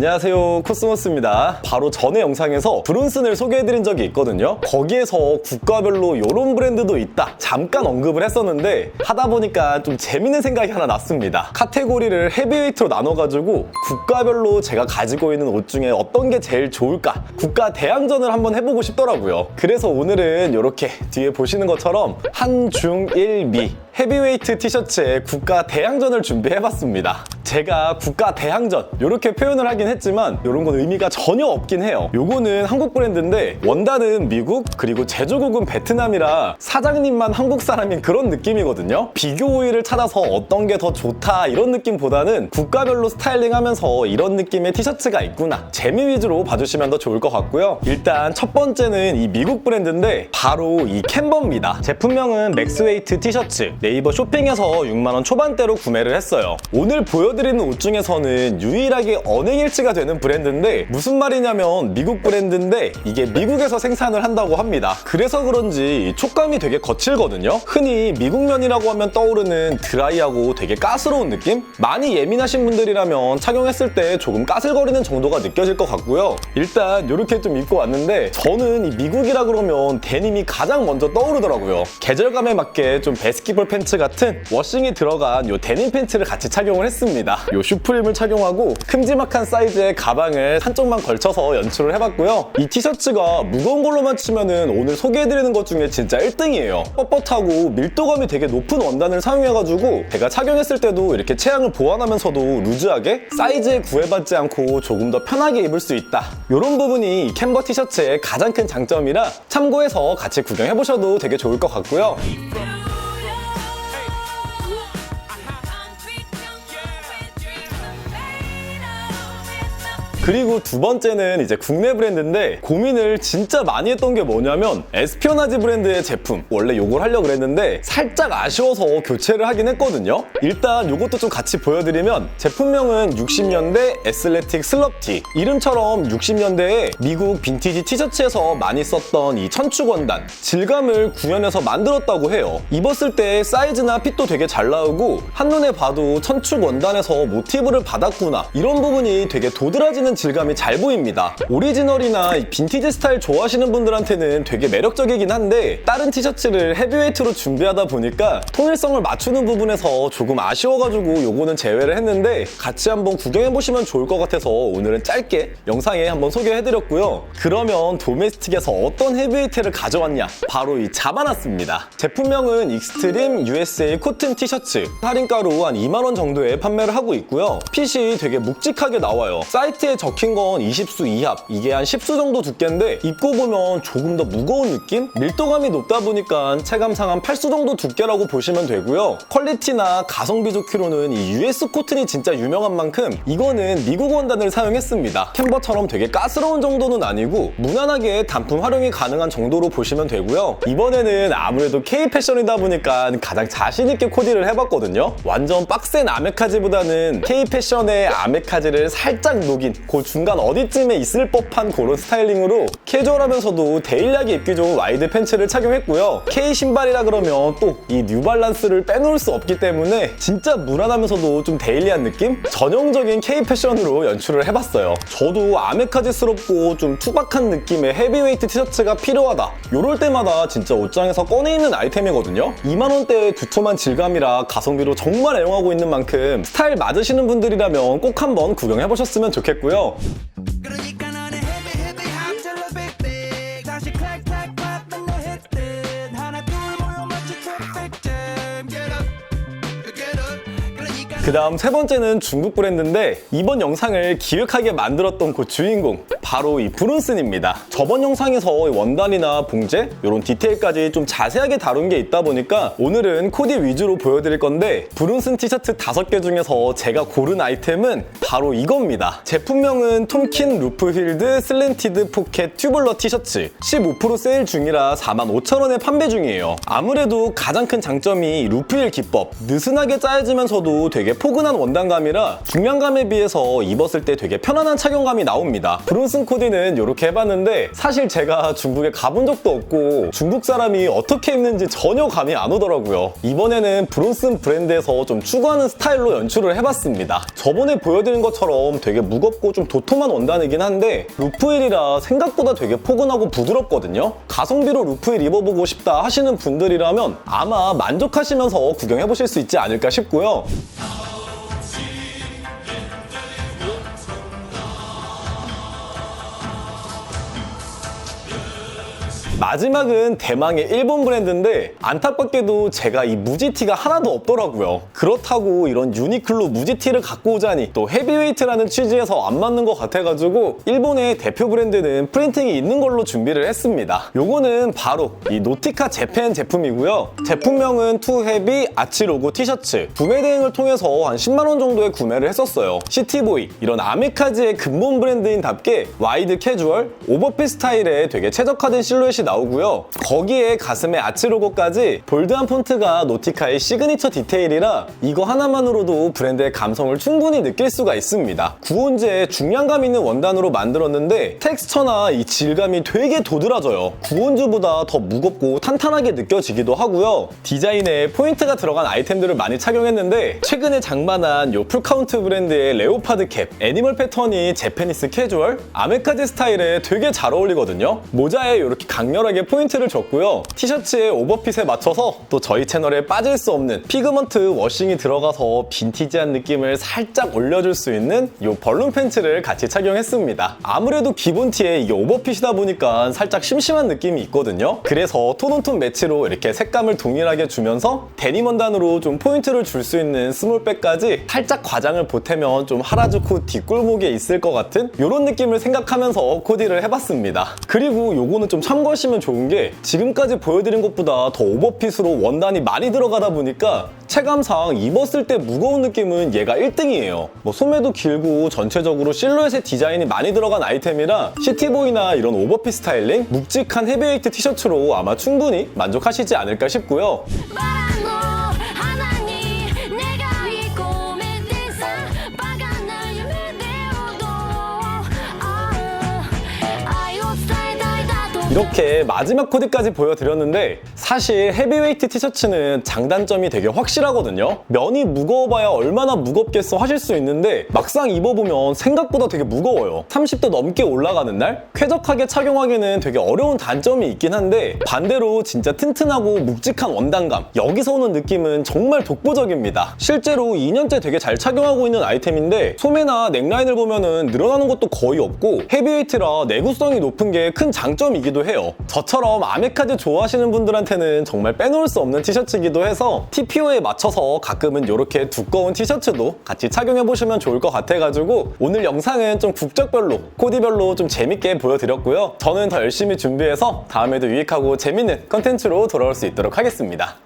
안녕하세요. 코스모스입니다. 바로 전에 영상에서 브룬슨을 소개해드린 적이 있거든요. 거기에서 국가별로 이런 브랜드도 있다. 잠깐 언급을 했었는데 하다 보니까 좀 재밌는 생각이 하나 났습니다. 카테고리를 헤비웨이트로 나눠가지고 국가별로 제가 가지고 있는 옷 중에 어떤 게 제일 좋을까? 국가 대항전을 한번 해보고 싶더라고요. 그래서 오늘은 이렇게 뒤에 보시는 것처럼 한중일미 헤비웨이트 티셔츠에 국가 대항전을 준비해봤습니다. 제가 국가 대항전 이렇게 표현을 하긴 했지만 이런 건 의미가 전혀 없긴 해요. 요거는 한국 브랜드인데 원단은 미국 그리고 제조국은 베트남이라 사장님만 한국 사람인 그런 느낌이거든요. 비교 우위를 찾아서 어떤 게 더 좋다 이런 느낌보다는 국가별로 스타일링하면서 이런 느낌의 티셔츠가 있구나 재미 위주로 봐주시면 더 좋을 것 같고요. 일단 첫 번째는 이 미국 브랜드인데 바로 이 캔버입니다. 제품명은 맥스웨이트 티셔츠 네이버 쇼핑에서 6만 원 초반대로 구매를 했어요. 오늘 보여드 리는 옷 중에서는 유일하게 언행일치가 되는 브랜드인데 무슨 말이냐면 미국 브랜드인데 이게 미국에서 생산을 한다고 합니다. 그래서 그런지 촉감이 되게 거칠거든요. 흔히 미국면이라고 하면 떠오르는 드라이하고 되게 가스러운 느낌? 많이 예민하신 분들이라면 착용했을 때 조금 까슬거리는 정도가 느껴질 것 같고요. 일단 이렇게 좀 입고 왔는데 저는 이 미국이라 그러면 데님이 가장 먼저 떠오르더라고요. 계절감에 맞게 좀 베스킷볼 팬츠 같은 워싱이 들어간 요 데님 팬츠를 같이 착용을 했습니다. 요 슈프림을 착용하고 큼지막한 사이즈의 가방을 한쪽만 걸쳐서 연출을 해봤고요. 이 티셔츠가 무거운 걸로만 치면은 오늘 소개해드리는 것 중에 진짜 1등이에요. 뻣뻣하고 밀도감이 되게 높은 원단을 사용해가지고 제가 착용했을 때도 이렇게 체형을 보완하면서도 루즈하게 사이즈에 구애받지 않고 조금 더 편하게 입을 수 있다. 이런 부분이 이 캔버 티셔츠의 가장 큰 장점이라 참고해서 같이 구경해보셔도 되게 좋을 것 같고요. 그리고 두 번째는 이제 국내 브랜드인데 고민을 진짜 많이 했던 게 뭐냐면 에스피오나지 브랜드의 제품. 원래 요걸 하려고 그랬는데 살짝 아쉬워서 교체를 하긴 했거든요. 일단 요것도 좀 같이 보여드리면 제품명은 60년대 에슬레틱 슬럽티. 이름처럼 60년대에 미국 빈티지 티셔츠에서 많이 썼던 이 천축 원단. 질감을 구현해서 만들었다고 해요. 입었을 때 사이즈나 핏도 되게 잘 나오고 한눈에 봐도 천축 원단에서 모티브를 받았구나. 이런 부분이 되게 도드라지는 질감이 잘 보입니다. 오리지널이나 빈티지 스타일 좋아하시는 분들한테는 되게 매력적이긴 한데 다른 티셔츠를 헤비웨이트로 준비하다 보니까 통일성을 맞추는 부분에서 조금 아쉬워가지고 요거는 제외를 했는데 같이 한번 구경해보시면 좋을 것 같아서 오늘은 짧게 영상에 한번 소개해드렸고요. 그러면 도메스틱에서 어떤 헤비웨이트를 가져왔냐? 바로 이 잡아놨습니다. 제품명은 익스트림 USA 코튼 티셔츠 할인가로 한 2만원 정도에 판매를 하고 있고요. 핏이 되게 묵직하게 나와요. 사이트에 적힌 건 20수 이합. 이게 한 10수 정도 두께인데 입고 보면 조금 더 무거운 느낌? 밀도감이 높다 보니까 체감상 한 8수 정도 두께라고 보시면 되고요. 퀄리티나 가성비 좋기로는 이 US 코튼이 진짜 유명한 만큼 이거는 미국 원단을 사용했습니다. 캔버처럼 되게 가스러운 정도는 아니고 무난하게 단품 활용이 가능한 정도로 보시면 되고요. 이번에는 아무래도 K 패션이다 보니까 가장 자신있게 코디를 해봤거든요. 완전 빡센 아메카지보다는 K 패션의 아메카지를 살짝 녹인 그 중간 어디쯤에 있을 법한 그런 스타일링으로 캐주얼하면서도 데일리하게 입기 좋은 와이드 팬츠를 착용했고요. K 신발이라 그러면 또 이 뉴발란스를 빼놓을 수 없기 때문에 진짜 무난하면서도 좀 데일리한 느낌? 전형적인 K 패션으로 연출을 해봤어요. 저도 아메카지스럽고 좀 투박한 느낌의 헤비웨이트 티셔츠가 필요하다. 이럴 때마다 진짜 옷장에서 꺼내 입는 아이템이거든요. 2만 원대의 두툼한 질감이라 가성비로 정말 애용하고 있는 만큼 스타일 맞으시는 분들이라면 꼭 한번 구경해보셨으면 좋겠고요. 그 그 다음 세 번째는 중국 브랜드인데 이번 영상을 기획하게 만들었던 그 주인공 바로 이 브룬슨입니다. 저번 영상에서 원단이나 봉제 이런 디테일까지 좀 자세하게 다룬 게 있다 보니까 오늘은 코디 위주로 보여드릴 건데 브룬슨 티셔츠 다섯 개 중에서 제가 고른 아이템은 바로 이겁니다. 제품명은 톰킨 루프 힐드 슬렌티드 포켓 튜블러 티셔츠 15% 세일 중이라 45,000원에 판매 중이에요. 아무래도 가장 큰 장점이 루프힐 기법 느슨하게 짜여지면서도 되게 되게 포근한 원단감이라 중량감에 비해서 입었을 때 되게 편안한 착용감이 나옵니다. 브론슨 코디는 이렇게 해봤는데 사실 제가 중국에 가본 적도 없고 중국 사람이 어떻게 입는지 전혀 감이 안 오더라고요. 이번에는 브론슨 브랜드에서 좀 추구하는 스타일로 연출을 해봤습니다. 저번에 보여드린 것처럼 되게 무겁고 좀 도톰한 원단이긴 한데 루프일이라 생각보다 되게 포근하고 부드럽거든요. 가성비로 루프일 입어보고 싶다 하시는 분들이라면 아마 만족하시면서 구경해보실 수 있지 않을까 싶고요. 마지막은 대망의 일본 브랜드인데 안타깝게도 제가 이 무지티가 하나도 없더라고요. 그렇다고 이런 유니클로 무지티를 갖고 오자니 또 헤비웨이트라는 취지에서 안 맞는 것 같아가지고 일본의 대표 브랜드는 프린팅이 있는 걸로 준비를 했습니다. 요거는 바로 이 노티카 재팬 제품이고요. 제품명은 투헤비 아치 로고 티셔츠. 구매 대행을 통해서 한 10만 원 정도에 구매를 했었어요. 시티보이 이런 아메카지의 근본 브랜드인답게 와이드 캐주얼, 오버핏 스타일에 되게 최적화된 실루엣이 나오고요. 거기에 가슴에 아치 로고까지 볼드한 폰트가 노티카의 시그니처 디테일이라 이거 하나만으로도 브랜드의 감성을 충분히 느낄 수가 있습니다. 구온제에 중량감 있는 원단으로 만들었는데 텍스처나 이 질감이 되게 도드라져요. 구온주보다 더 무겁고 탄탄하게 느껴지기도 하고요. 디자인에 포인트가 들어간 아이템들을 많이 착용했는데 최근에 장만한 요 풀카운트 브랜드의 레오파드 캡, 애니멀 패턴이 제페니스 캐주얼, 아메카지 스타일에 되게 잘 어울리거든요. 모자에 이렇게 강렬 하게 포인트를 줬고요. 티셔츠의 오버핏에 맞춰서 또 저희 채널에 빠질 수 없는 피그먼트 워싱이 들어가서 빈티지한 느낌을 살짝 올려줄 수 있는 이 벌룬 팬츠를 같이 착용했습니다. 아무래도 기본 티에 이게 오버핏이다 보니까 살짝 심심한 느낌이 있거든요. 그래서 톤온톤 매치로 이렇게 색감을 동일하게 주면서 데님 원단으로 좀 포인트를 줄 수 있는 스몰백까지 살짝 과장을 보태면 좀 하라주쿠 뒷골목에 있을 것 같은 이런 느낌을 생각하면서 코디를 해봤습니다. 그리고 요거는 좀 참고하시면 좋은 게 지금까지 보여드린 것보다 더 오버핏으로 원단이 많이 들어가다 보니까 체감상 입었을 때 무거운 느낌은 얘가 1등이에요. 뭐 소매도 길고 전체적으로 실루엣의 디자인이 많이 들어간 아이템이라 시티보이나 이런 오버핏 스타일링, 묵직한 헤비웨이트 티셔츠로 아마 충분히 만족하시지 않을까 싶고요. 이렇게 마지막 코디까지 보여드렸는데 사실 헤비웨이트 티셔츠는 장단점이 되게 확실하거든요. 면이 무거워봐야 얼마나 무겁겠어 하실 수 있는데 막상 입어보면 생각보다 되게 무거워요. 30도 넘게 올라가는 날 쾌적하게 착용하기는 되게 어려운 단점이 있긴 한데 반대로 진짜 튼튼하고 묵직한 원단감 여기서 오는 느낌은 정말 독보적입니다. 실제로 2년째 되게 잘 착용하고 있는 아이템인데 소매나 넥라인을 보면은 늘어나는 것도 거의 없고 헤비웨이트라 내구성이 높은 게 큰 장점이기도 해요. 저처럼 아메카즈 좋아하시는 분들 한테는 정말 빼놓을 수 없는 티셔츠이기도 해서 TPO에 맞춰서 가끔은 이렇게 두꺼운 티셔츠도 같이 착용해 보시면 좋을 것 같아가지고 오늘 영상은 좀 국적별로 코디별로 좀 재밌게 보여드렸고요. 저는 더 열심히 준비해서 다음에도 유익하고 재밌는 컨텐츠로 돌아올 수 있도록 하겠습니다.